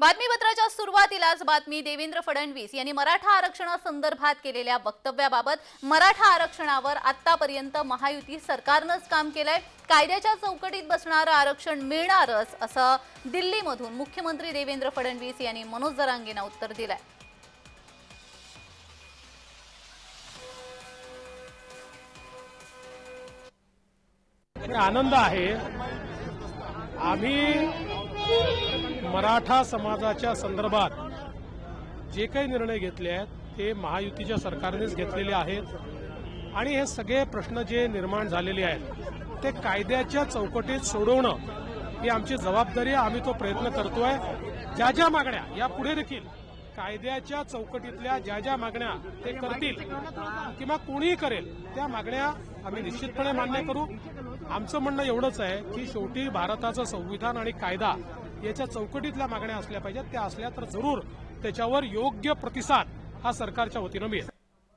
बातमीपत्राच्या सुरुवातीलाच बातमी देवेंद्र फडणवीस यांनी मराठा आरक्षणासंदर्भात केलेल्या वक्तव्याबाबत मराठा आरक्षणावर आतापर्यंत महायुती सरकारनंच काम केलंय. कायद्याच्या चौकटीत बसणारं आरक्षण मिळणारच असं दिल्लीमधून मुख्यमंत्री देवेंद्र फडणवीस यांनी मनोज जरांगेंना उत्तर दिलंय. आनंद आहे. आम्ही मराठा समाजाच्या संदर्भात जे काही निर्णय घेतले आहेत ते महायुतीच्या सरकारनेच घेतलेले आहेत. आणि हे सगळे प्रश्न जे निर्माण झालेले आहेत ते कायद्याच्या चौकटीत सोडवणं ही आमची जबाबदारी आहे. आम्ही तो प्रयत्न करतोय. ज्या ज्या मागण्या यापुढे देखील कायद्याच्या चौकटीतल्या ज्या ज्या मागण्या ते करतील किंवा कोणीही करेल त्या मागण्या आम्ही निश्चितपणे मान्य करू. आमचं म्हणणं एवढंच आहे की शेवटी भारताचं संविधान आणि कायदा याच्या चौकटीतल्या मागण्या असल्या पाहिजेत. त्या असल्या तर जरूर त्याच्यावर योग्य प्रतिसाद हा सरकारच्या वतीनं मिळेल.